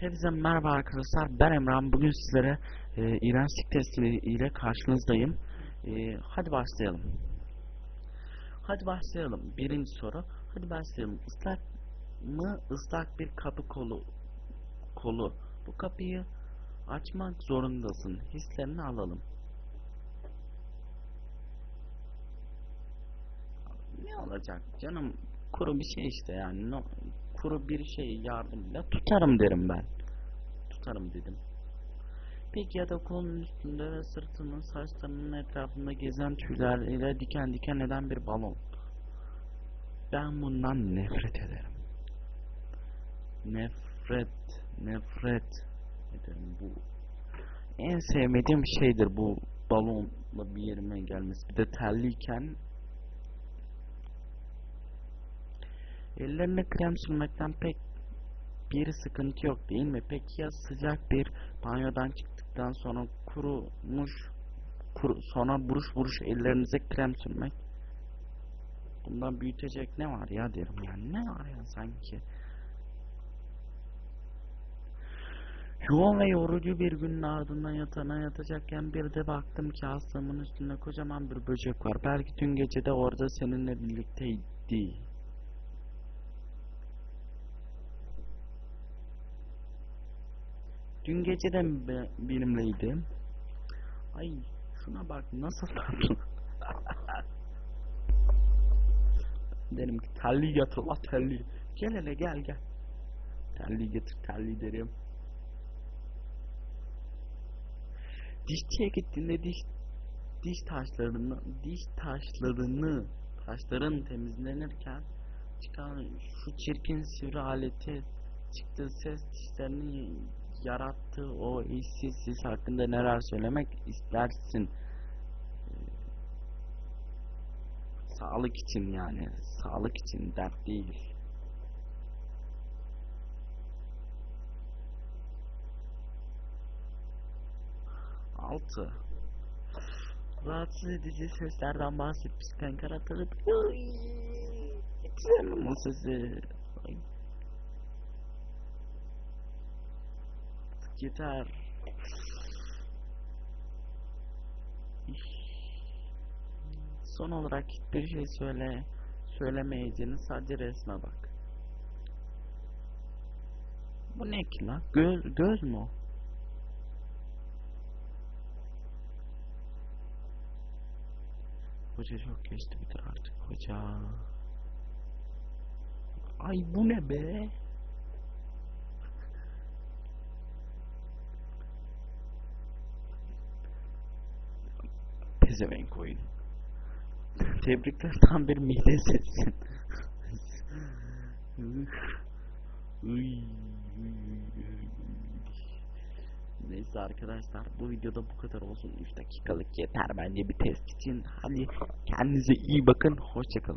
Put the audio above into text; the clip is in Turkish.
Hepinize merhaba arkadaşlar. Ben Emrah. Bugün sizlere e, iğrençlik testi ile karşınızdayım. E, hadi başlayalım. Hadi başlayalım. Birinci soru. Hadi başlayalım. Islak mı ıslak bir kapı kolu kolu. Bu kapıyı açmak zorundasın. Hislerini alalım. Ne olacak canım? Kuru bir şey işte yani. No, kuru bir şey yardımıyla tutarım derim ben. Tutarım dedim. Peki ya da kolunun üstünde ve sırtının saçlarının etrafında gezen tüylerle diken diken eden bir balon. Ben bundan nefret ederim. Nefret, nefret ederim bu. En sevmediğim şeydir bu balonla bir yerime gelmesi. Bir de terliyken Ellerine krem sürmekten pek bir sıkıntı yok değil mi? Peki ya sıcak bir banyodan çıktıktan sonra kurumuş kuru, sonra buruş buruş ellerinize krem sürmek? Bundan büyütecek ne var ya derim yani ne var ya sanki? Yoğun ve yorucu bir günün ardından yatağına yatacakken bir de baktım ki hastamın üstünde kocaman bir böcek var. Belki dün gece de orada seninle birlikteydi. Dün gece de mi be- benimleydi? Ay şuna bak nasıl tatlı. Derim ki terliği getir la terliği. Gel hele gel gel. Terliği getir terliği derim. Dişçiye gittiğinde diş diş taşlarını diş taşlarını taşların temizlenirken çıkan şu çirkin sivri aleti çıktığı ses dişlerini yarattığı o işsiz sis hakkında neler söylemek istersin? Ee, Sağlık için yani. Sağlık için dert değil. Altı. Rahatsız edici seslerden bahsetmişken karatırıp Hiç sevmem o sesi. Ay. Artık yeter. Son olarak hiçbir şey söyle söylemeyeceğini sadece resme bak. Bu ne ki lan? Göz, göz mü o? Hoca çok geçti bitir artık hoca. Ay bu ne be? Pezevenk oyun. Tebrikler tam bir mide uy. Neyse arkadaşlar bu videoda bu kadar olsun 3 dakikalık yeter bence bir test için. Hadi kendinize iyi bakın hoşçakalın.